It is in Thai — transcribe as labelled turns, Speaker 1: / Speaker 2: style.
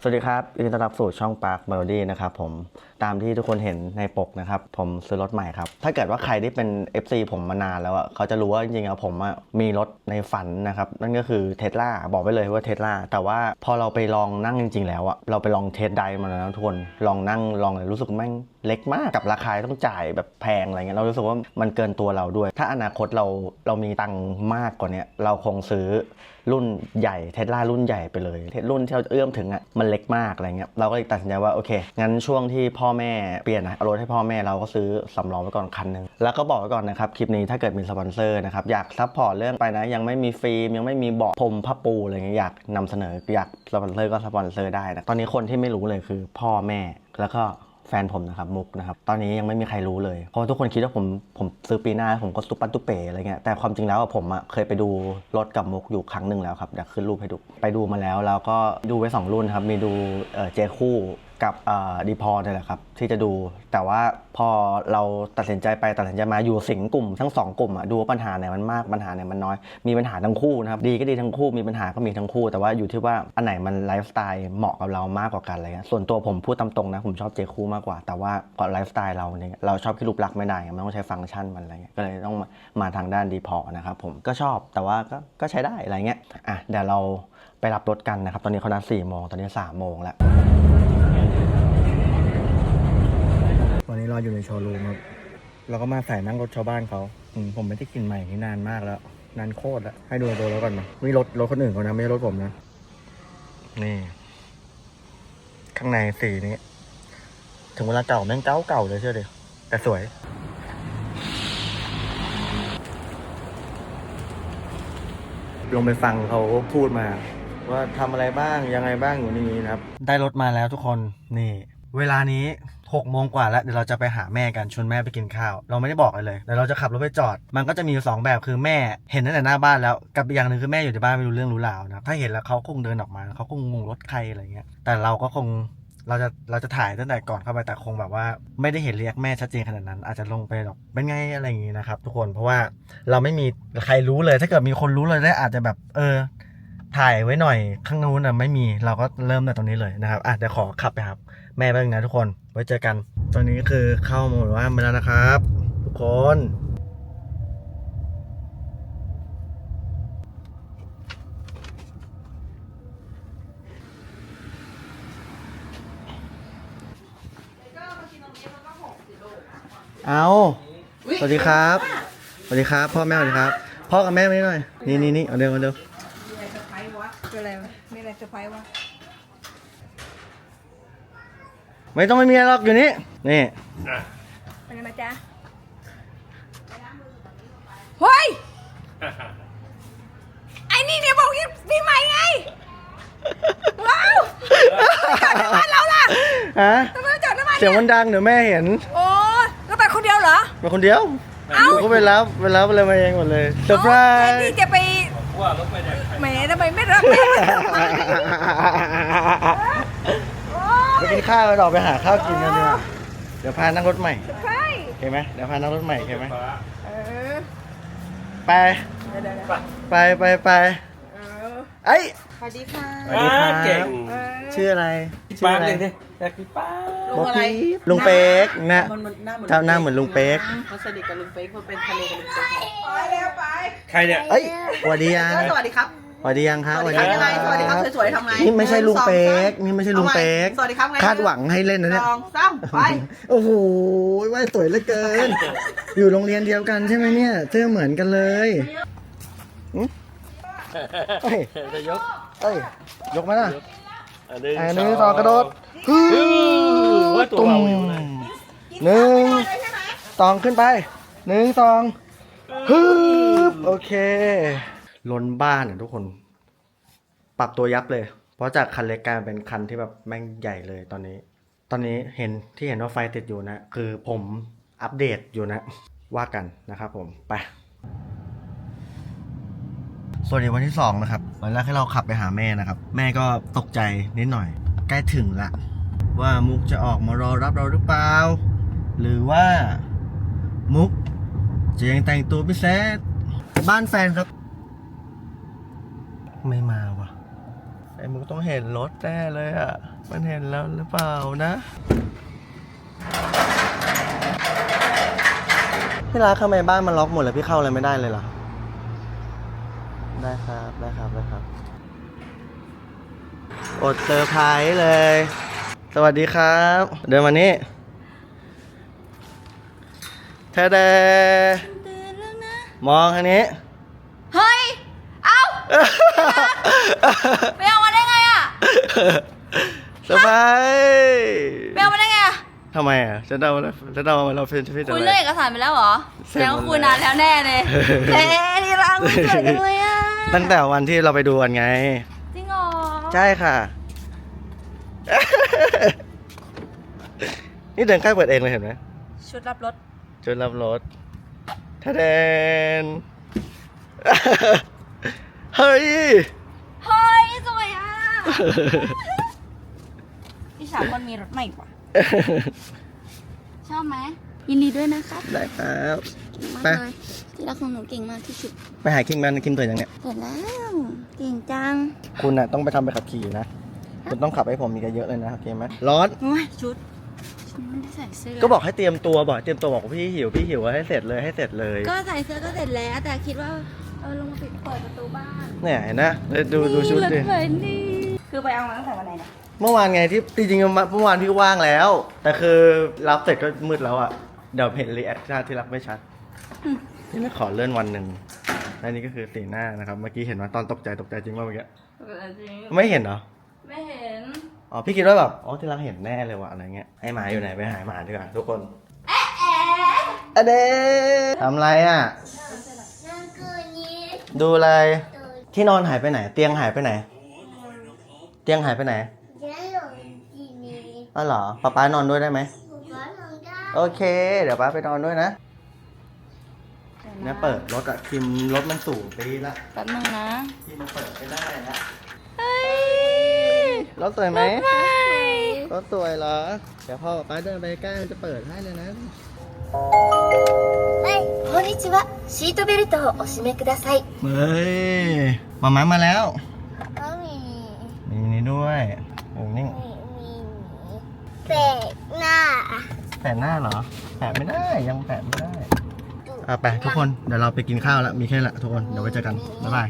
Speaker 1: สวัสดีครับยินดีต้อนรับสู่ช่อง Park Melody นะครับผมตามที่ทุกคนเห็นในปกนะครับ ผมซื้อรถใหม่ครับ ถ้าเกิดว่าใครที่เป็น FC ผมมานานแล้วอะเขาจะรู้ว่าจริงๆแล้วผมอะมีรถในฝันนะครับ นั่นก็คือเทสลาบอกไปเลยว่าเทสลาแต่ว่าพอเราไปลองนั่งจริง ๆ แล้วอะเราไปลองเทสไดมาแล้วทุกคนลองนั่งลองเลยรู้สึกแม่งเล็กมากกับราคาต้องจ่ายแบบแพงอะไรเงี้ยเรารู้สึกว่ามันเกินตัวเราด้วย ถ้าอนาคตเราเรามีตังค์มากกว่านี้เราคงซื้อ รุ่นใหญ่เทสลารุ่นใหญ่ไปเลยเทสรุ่นที่เราเอื้อมถึงอะมันเล็กมากอะไรเงี้ยเราก็เลยตัดสินใจว่าโอเค งั้นช่วงที่พ่อแม่เปลี่ยนนะเอารถให้พ่อแม่เราก็ซื้อสำรองไว้ก่อนคันหนึงแล้วก็บอกไว้ก่อนนะครับคลิปนี้ถ้าเกิดมีสปอนเซอร์นะครับอยากซัพพอร์ตเรื่องไปนะ ยังไม่มีฟิล์มยังไม่มีเบาะพรมผ้าปูอะไรเงี้ยอยากนำเสนออยากสปอนเซอร์ก็สปอนเซอร์ได้นะตอนนี้คนที่ไม่รู้เลยคือพ่อแม่แล้วก็ แฟนผมนะครับมุกนะครับตอนนี้ยังไม่มีใครรู้เลยเพราะทุกคนคิดว่าผมผมซื้อปีหน้าผมก็ตุปันตุเป๋อะไรเงี้ยแต่ความจริงแล้วผมอะเคยไปดูรถกับมุกอยู่ครั้งหนึ่งแล้วครับเดี๋ยวขึ้นรูปให้ดูไปดูมาแล้วแล้วก็ดูไว้ 2 รุ่นครับมีดูเอ่อเจคู่ กับดีพอนี่แหละครับที่จะดู แต่ว่าพอเราตัดสินใจไปตัดสินใจมาอยู่สิงกลุ่มทั้งสองกลุ่มอะดูว่าปัญหาไหนมันมากปัญหาไหนมันน้อย มีปัญหาทั้งคู่นะครับดีก็ดีทั้งคู่มีปัญหาก็มีทั้งคู่ แต่ว่าอยู่ที่ว่าอันไหนมันไลฟ์สไตล์เหมาะกับเรามากกว่ากันอะไรเงี้ยส่วนตัวผมพูดตามตรงนะผมชอบเจคู่มากกว่า แต่ว่าพอไลฟ์สไตล์เราเนี่ยเราชอบแค่รูปลักษณ์ไม่ได้มันต้องใช้ฟังก์ชันมันอะไรเงี้ยก็เลยต้องมามาทางด้านดีพอนะครับผมก็ชอบแต่ว่าก็ก็ใช้ได้อะไรเงี้ยอะเดี๋ยวเราไปรับรถกันนะครับตอนนี้เขานัดสี่โมงตอนนี้สามโมงแล้ว วันนี้เราอยู่ในโชว์รูมครับเราก็มาใส่นั่งรถชาวบ้านเขาอผมไม่ได้กินใหม่นี่นานมากแล้ว นานโคตรแล้ว ให้ดูตัวแล้วก่อนมานี่รถรถคนอื่นเขานะ ไม่ใช่รถผมนะ นี่ ข้างในสีนี้ ถึงเวลาเก่าแม่งเก่าเก่าเลยเชื่อเดิแต่สวยลงไปฟังเขาพูดมา ว่าทำอะไรบ้างยังไงบ้างอยู่นนี้นะครับ ได้รถมาแล้วทุกคนนี่ เวลานี้ 6โมงกว่าแล้วเดี๋ยวเราจะไปหาแม่กันชวนแม่ไปกินข้าว เราไม่ได้บอกอะไรเลยเดี๋ยวเราจะขับรถไปจอด มันก็จะมีอยู่สองแบบคือแม่เห็นตั้งแต่หน้าบ้านแล้วกับอีกอย่างหนึ่งคือแม่อยู่ในบ้านไม่รู้เรื่องรู้ราวนะถ้าเห็นแล้วเขาคงเดินออกมาเขาคงงงรถใครอะไรเงี้ยแต่เราก็คงเราจะเราจะถ่ายตั้งแต่ก่อนเข้าไปแต่คงแบบว่า ไม่ได้เห็นเรียกแม่ชัดเจนขนาดนั้น อาจจะลงไปแบบเป็นไงอะไรอย่างงี้นะครับ ทุกคนเพราะว่าเราไม่มีใครรู้เลยถ้าเกิดมีคนรู้เลยได้อาจจะแบบเออ ถ่ายไว้หน่อยข้างนู้นอะไม่มีเราก็เริ่มแต่ตรงนี้เลยนะครับอะเดี๋ยวขอขับไปครับแม่แป๊บนึงนะทุกคนไว้เจอกัน ตอนนี้คือเข้าหมดว่างไปแล้วนะครับ ทุกคนเอาสวัสดีครับ สวัสดีครับ พ่อแม่สวัสดีครับ พ่อกับแม่มานี่หน่อย นี่นี่นี่เอาเร็วเอาเร็ว
Speaker 2: คืออะไรวะมีอะไรเซอร์ไพรส์วะ
Speaker 1: ไม่ต้องไม่มีอะไรหรอกอยู่นี่นี่
Speaker 2: เป็นไงนะจ๊ะเฮ้ย ไอ้นี่เนี่ยบอกยี่ปีใหม่ไง ว้าวจอดที่บ้านเราล่ะ
Speaker 1: ฮะ
Speaker 2: ทำไมไม่จอดที่บ้าน
Speaker 1: เสียง
Speaker 2: เนี่
Speaker 1: มั
Speaker 2: ย
Speaker 1: นดังเดี๋ยวแม่เห็น
Speaker 2: โอ้แล้วไปคนเดียวเหรอ
Speaker 1: มาคนเดียว
Speaker 2: เอ้า
Speaker 1: หนูก็ไปรับไปรับอะไรมาเองหมดเลยเซอร์ไพร
Speaker 2: แทน
Speaker 1: ส์
Speaker 2: ที่จะไป แหมทำไมไม่รับแม่โอ้
Speaker 1: ไปกินข้าวไปต่อไปหาข้าวกินกันดีกว่าเดี๋ยวพานั่งรถใหม่
Speaker 2: ใช่
Speaker 1: เห็นไหมเดี๋ยวพานั่งรถใหม่เห็นไหม
Speaker 2: เออ
Speaker 1: ไป
Speaker 2: เดี๋ยวเดี๋ยวเดี๋ยว
Speaker 1: ไปไปไป
Speaker 2: เออ
Speaker 1: ไอ้ย
Speaker 2: สวัสดีค่ะ
Speaker 1: สวัสดีครับ
Speaker 3: เก่ง
Speaker 2: เออ
Speaker 1: ชื่ออะไรชื่อ
Speaker 3: ป้า
Speaker 1: อะไร
Speaker 3: เลยดิอยากกินป้า
Speaker 2: ลุงอะไร
Speaker 1: ลุงเป๊กนะ
Speaker 4: มันมันหน้าเหมือน
Speaker 1: เจ้าหน้าเหมือนลุงเป๊ก
Speaker 4: เขาสนิทกับลุงเป๊กเขาเป็นทะเลกับลุงเป๊ก
Speaker 2: ไปเร็วไป
Speaker 3: ใครเนี่ย
Speaker 1: เอ้ยสวัสดียัง
Speaker 4: สวัสดีครับ
Speaker 1: สวัสดียังครับ
Speaker 4: สวัสดีครับยังไงสวัสดีครับสวยๆทำไง
Speaker 1: นี่ไม่ใช่ลุงเป๊ก
Speaker 4: หนึ่งสอง
Speaker 1: นี่ไม่ใช่ลุงเป๊ก
Speaker 4: สวัสดีครับไง
Speaker 1: คาดหวังให้เล่นนะเนี่ย
Speaker 4: สองสามไป
Speaker 1: โอ้โหว่าสวยเหลือเกิน อยู่โรงเรียนเดียวกันใช่ไหมเนี่ยเสื้อเหมือนกันเลยหึเอ้ย
Speaker 3: จะยก
Speaker 1: เอ้ยยกมาล่ะ
Speaker 3: อันหนึ่ง
Speaker 1: อันนี้ต่อกระโดดฮึ่
Speaker 3: ว่าตัว
Speaker 1: ตุ้ม
Speaker 3: เบาอยู่เลย
Speaker 1: หนึ่งสองขึ้นไปหนึ่งสองฮึบโอเค ล้นบ้านอะทุกคน ปรับตัวยับเลย เพราะจากคันเล็กกลายเป็นคันที่แบบแม่งใหญ่เลยตอนนี้ ตอนนี้เห็นที่เห็นว่าไฟติดอยู่นะ คือผมอัปเดตอยู่นะ ว่ากันนะครับผม ไป สวัสดีวันที่สองนะครับวันแรกให้เราขับไปหาแม่นะครับ แม่ก็ตกใจนิดหน่อย ใกล้ถึงละ ว่ามุกจะออกมารอรับเราหรือเปล่า หรือว่ามุกจะยังแต่งตัวพิเศษบ้านแฟนครับ ไม่มาวะไอ้มุกต้องเห็นรถแน่เลยอะ มันเห็นแล้วหรือเปล่านะพี่รักทำไมบ้านมันล็อกหมดเลยพี่เข้าอะไรไม่ได้เลยเหรอ ได้ครับ ได้ครับ ได้ครับ อดเซอร์ไพรส์เลย สวัสดีครับ เดินมานี่เธอเด
Speaker 2: ตื่นแล้วนะ
Speaker 1: มองทางนี้
Speaker 2: เฮ้ย เอ้าไปเอามาได้ไงอะ
Speaker 1: สบาย
Speaker 2: ไปเอามาได้ไงอะ
Speaker 1: ทำไมอะจะเดาจะเดาเราเป็นชีวิตอะ
Speaker 2: คุย
Speaker 1: ไร
Speaker 2: เรื่องเอกสารไปแล้วเหรอ
Speaker 1: เส
Speaker 2: แส
Speaker 1: ร็จ
Speaker 2: ดง
Speaker 1: หมด
Speaker 2: ว่าคุย
Speaker 1: แล้ว
Speaker 2: นานแล้วแน่เลยเฮ้ที่รักมันสวยจังเลยอะ
Speaker 1: ตั้งแต่วันที่เราไปดูกันไง
Speaker 2: จริงเหรอ
Speaker 1: ใช่ค่ะ นี่เดินใกล้เปิดเองเลยเห็นไหม
Speaker 2: ชุดรับรถ
Speaker 1: จนรับรถทะเดน เฮ้ย
Speaker 2: เฮ้ยสวยอะพี่สาวคนมีรถใหม่กว่า ชอบไหมยินดีด้วยนะครับ
Speaker 1: ได้ครับ
Speaker 2: มาก
Speaker 1: ไป
Speaker 2: เลย ที่รักของหนูเก่งมากที่สุด
Speaker 1: ไปหาคิงแมนคิงตัวอย่างเนี้ย
Speaker 2: เสร็จแล้ว เก่งจัง
Speaker 1: คุณน่ะต้องไปทำไปขับขี่นะ คุณต้องขับให้ผมมีกันเยอะเลยนะโอเคไหมร้อน
Speaker 2: โอ้ยชุดฉันไม่ได้ใส่เสื้อ
Speaker 1: ก็บอกให้เตรียมตัวบอกให้เตรียมตัวบอกว่าพี่หิวพี่หิวก็ให้เสร็จเลยให้เสร็จเลย
Speaker 2: ก็ใส่เสื้อก็เสร็จแล้ว แต่คิดว่าเออลงมาปิดเปิดประตูบ้าน
Speaker 1: เนี่ยเห็นนะดูดูชุดดิ
Speaker 2: นี่รถไฟนี่คือไปเอามาตั้งแต่วันไหนเนี่ย
Speaker 1: เมื่อวานไงที่จริงๆเมื่อวานพี่ว่างแล้ว แต่คือรับเสร็จก็มืดแล้วอะเดี๋ยวเห็นรีแอคชั่นที่รับไม่ชัด นี่ไม่ขอเลื่อนวันหนึ่งและนี่ก็คือสีหน้านะครับ เมื่อกี้เห็นว่าตอนตกใจตกใจจริงว่าเมื่อกี้
Speaker 2: จริง
Speaker 1: ไม่เห็นเหรอ
Speaker 2: ไม่เห็น
Speaker 1: อ๋อ พี่คิดว่าแบบ อ๋อที่รักเห็นแน่เลยว่ะอะไรเงี้ย ให้หมาอยู่ไหนไปหาหมาดีกว่าทุกคนอะเดทำอะไรอะดูอะไรที่นอนหายไปไหน เตียงหายไปไหน เตียงหายไปไหนอ๋อเหรอป๊าป๊านอนด้วยได้ไหมโอเค เดี๋ยวป๊าไปนอนด้วยนะ เนี่ยเปิดรถอะคิมรถมันสูงปีละ
Speaker 2: แป๊บนึงนะ
Speaker 1: ที่มันเปิดไม่ได้นะ
Speaker 2: เฮ้ย
Speaker 1: รถสวยไหม
Speaker 2: ไม่
Speaker 1: รถสวยเหรอ เดี๋ยวพ่อป๊าเดินไปใกล้มันจะเปิดให้เลยนะ
Speaker 5: はい、こんにちは。シートベルトをお締めください。
Speaker 1: เฮ้ยมาม้ามาแล้ว
Speaker 5: マミ
Speaker 1: มีนี้ด้วยโอ้นิ่ง
Speaker 5: ー、ペナ
Speaker 1: แปะหน้าเหรอ แปะไม่ได้ ยังแปะไม่ได้ อะไปทุกคนเดี๋ยวเราไปกินข้าวแล้วมีแค่ละทุกคนเดี๋ยวไว้เจอกันบ๊ายบาย